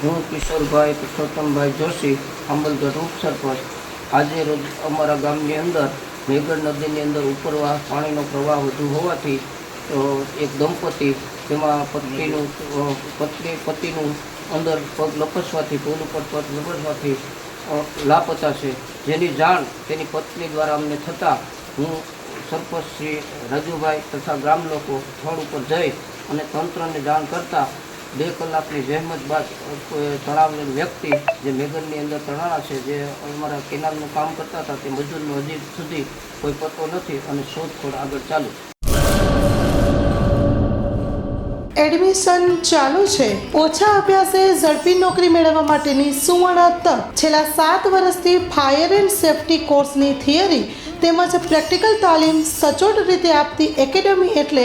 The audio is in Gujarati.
હું કિશોરભાઈ પુરુષોત્તમભાઈ જોશી, અંબલગઢ ઉપસરપંચ આજે રોજ અમારા ગામની અંદર મેઘર નદીની અંદર ઉપરવા પાણીનો પ્રવાહ વધુ હોવાથી એક દંપતી તેમાં પત્નીનું પત્ની, પતિનું અંદર પગ લપસવાથી પુલ ઉપર પગ લપસવાથી લાપતા છે જેની જાણ તેની પત્ની દ્વારા અમને થતાં હું સરપંચ શ્રી રાજુભાઈ તથા ગ્રામ લોકો સ્થળ ઉપર જઈ અને તંત્રને જાણ કરતાં બે કલાકની જહેમત બાદ તણાવેલ વ્યક્તિ જે મેઘરની અંદર તણાણા છે, જે અમારા કેનાલનું કામ કરતા હતા, તે મજૂરનો હજી સુધી કોઈ પતો નથી અને શોધખોળ આગળ ચાલુ. એડમિશન ચાલુ છે. ઓછા અભ્યાસે ઝડપી નોકરી મેળવવા માટેની સુવર્ણ તક. છેલ્લા સાત વર્ષથી ફાયર એન્ડ સેફટી કોર્સની થિયરી તેમજ પ્રેક્ટિકલ તાલીમ સચોટ રીતે આપતી એકેડેમી એટલે